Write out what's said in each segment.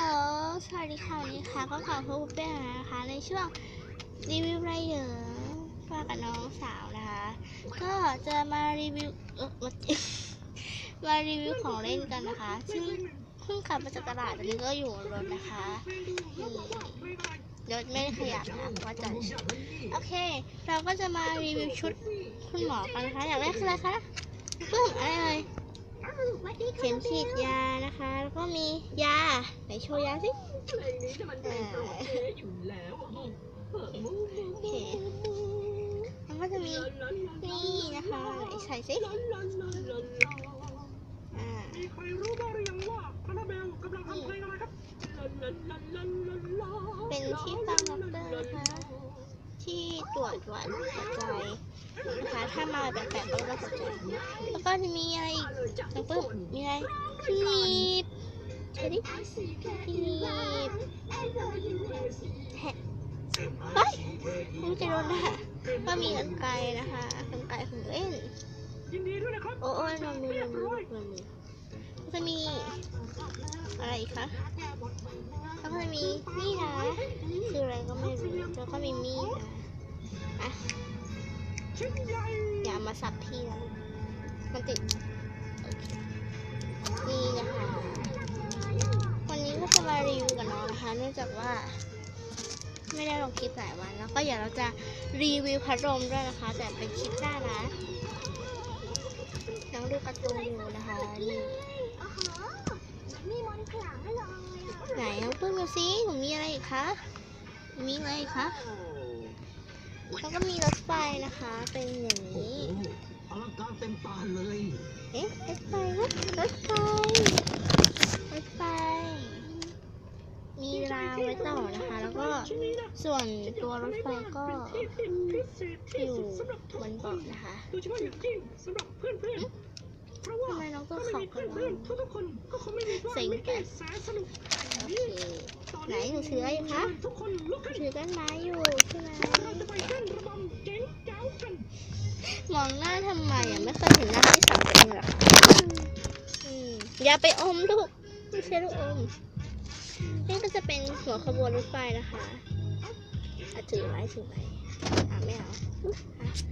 ล สวัสดีค่ะวันนี้ค่ะ ก็ขอพบกับเป้นะคะ ในช่วงรีวิวไรเดอร์ว่ากับน้องสาวนะคะ ก็จะมารีวิวมารีวิวของเล่นกันนะคะ ซึ่งเพิ่งกลับมาจากตลาดตอนนี้ก็อยู่รถนะคะนี่รถไม่ได้ขยับนะเพราะจอดโอเค เราก็จะมารีวิวชุดคุณหมอกันนะคะ อยากคืออะไรคะปึ้มอะไร เอ่ยเข็มฉีดยานะคะ แล้วก็มียาไหนโชว์ยาสิอ่าโอเคแล้วก็จะมีนี่นะคะไหนใส่สิอ่ามีใครรู้บ้างหรือยังว่าคาราเบลกำลังทำเพลงอะไรครับ เป็นที่ฟัง ตรวจวัดหัวใจนะคะ ถ้ามาแบบแปลกๆก็ต้องหัวใจแล้วก็จะมีอะไรอีกน้องปึ้มมีอะไรที่หนีบเชอดิที่หนีบแฮะไปไม่จะโดนนะก็มีกันไกรนะคะกันไกรของเล่นยินดีด้วยนะครับโอ้ยนมมือนมมือนมมือจะมีอะไรคะแล้วก็จะมีนี่นะคืออะไรก็ไม่รู้แล้วก็มีมีดนะ อะชิ้นใหญ่อย่ามาสับพี่นะมันติด นี่นะคะ วันนี้ก็จะมารีวิวกับน้องนะคะ เนื่องจากว่า ไม่ได้ลงคลิปหลายวัน แล้วก็เดี๋ยวเราจะรีวิวพัดลมด้วยนะคะ แต่เป็นคลิปหน้านะน้องดูการ์ตูนอยู่นะคะนี่มีมนต์ขลังเลยไหนน้องเพิ่งดูซิหนูมีอะไรอีกคะ มีอะไรอีกคะ แล้วก็มีรถไฟนะคะ เป็นอย่างนี้อลังการเต็มตาเลย เอ๊ะรถไฟรถรถไฟรถไฟ มีรางไว้ต่อนะคะ แล้วก็ชิ้นนี้นะส่วนตัวรถไฟก็ที่ติดพิเศษอที่ยู่สุดสำหรับบนเบาะนะคะโดยเฉพาะอย่างยิ่งสำหรับเพื่อนๆ เพราะว่าทำไมน้องต้องถ้าไม่ขับมีกันเพื่อนๆทุกๆคนก็คงไม่มีว่าเซ็งไม่กัได้นแสนสนุกโอเค ตอนไหนนี้หนูถืออะไรอยู่คะ ทุกคนลุกขึ้นถือต้นไม้อยู่ใช่ไหมเราจะไปเต้นระบำเจ๋งแจ๋วกัน มองหน้าทำไมอะไม่เคยเห็นหน้าที่สาวตัวเองหรออืมอย่าไปอมลูกไม่ใช่ลูกอม นี่ก็จะเป็นหัวขบวนรถไฟนะคะอะถือไว้ถือไว้อะไม่เอาอะ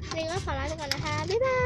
วันนี้ก็ขอลาไปก่อนนะคะ บ๊ายบาย